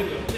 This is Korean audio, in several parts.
Tranquilo.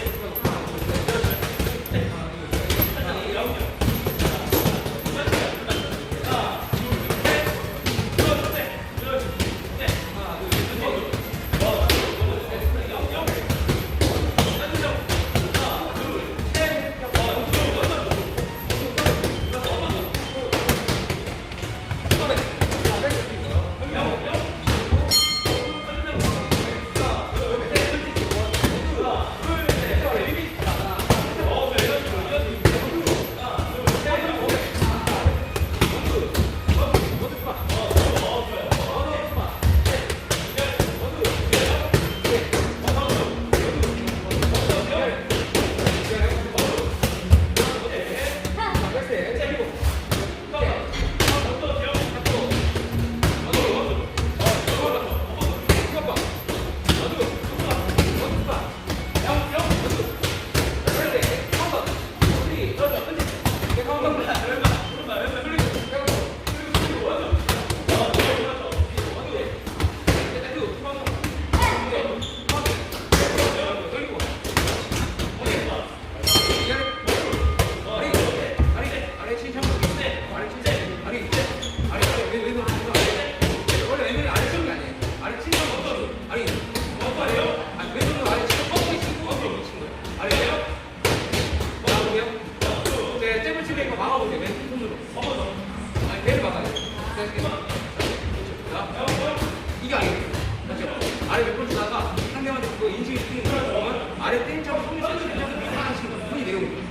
인중이 뛰는 거면 아래 땡자고 손이 땡자고 밑에 하시는 분이 내려오는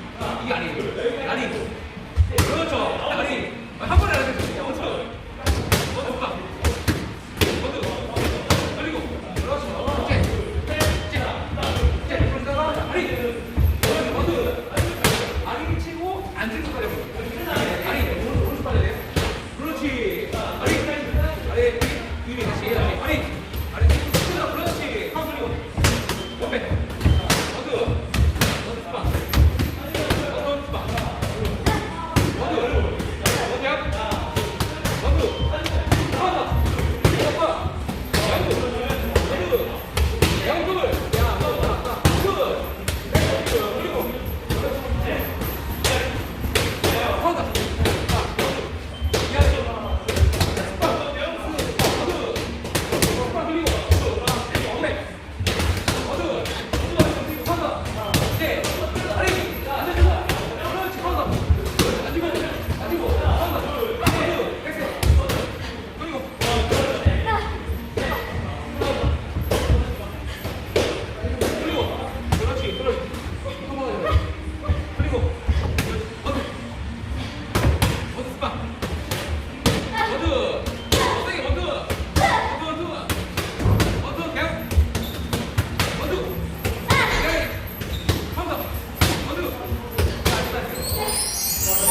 이게 아니고 날이 그렇죠. 날이